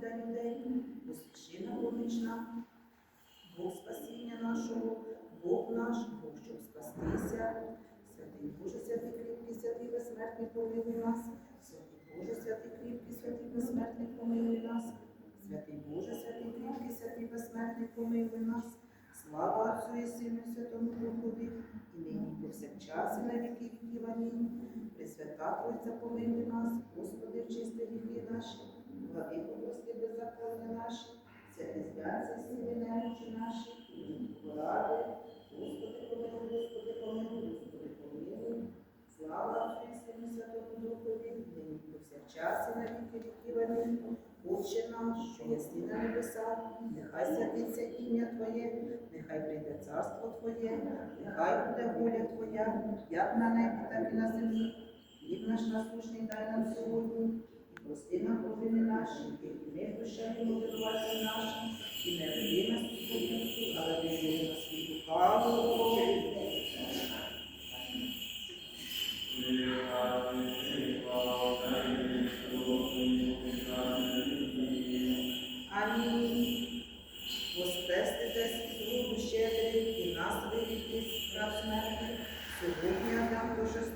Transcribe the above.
для людей, поспіши на. Бог спасіння нашого, Бог наш, Бог, щоб спастися. Святий Боже, святий кріпкий, святий безсмертний, помилуй нас. Святий Боже, святий кріпкий, святий безсмертний, помилуй нас. Святий Боже, святий кріпкий, святий безсмертний, помилуй нас. Слава Отцю і Сину, Святому Духові, і нині повсякчас, і на віки віків. Амінь. Пресвята Тройця, помилуй нас, Господи, чисти гріхи наші, влади прости беззаконня наші, святи зв'язки, сили наші, поради, Господи, помилуй, Господи, помилуй, Господи, помилуй. Слава і і Святому Духові, і нині і повсякчас, і на віки віків. Амінь. Отче наш, що єси на небесах, нехай святиться ім'я Твоє, нехай прийде царство Твоє, нехай буде воля Твоя, як на небі, так і на землі. Хліб наш насущний дай нам сьогодні, і прости нам провини наші, і ми прощаємо винуватцям нашим, і не вели нас під але вели нас під лукаву. Амінь. Воскреститесь з руку щедрих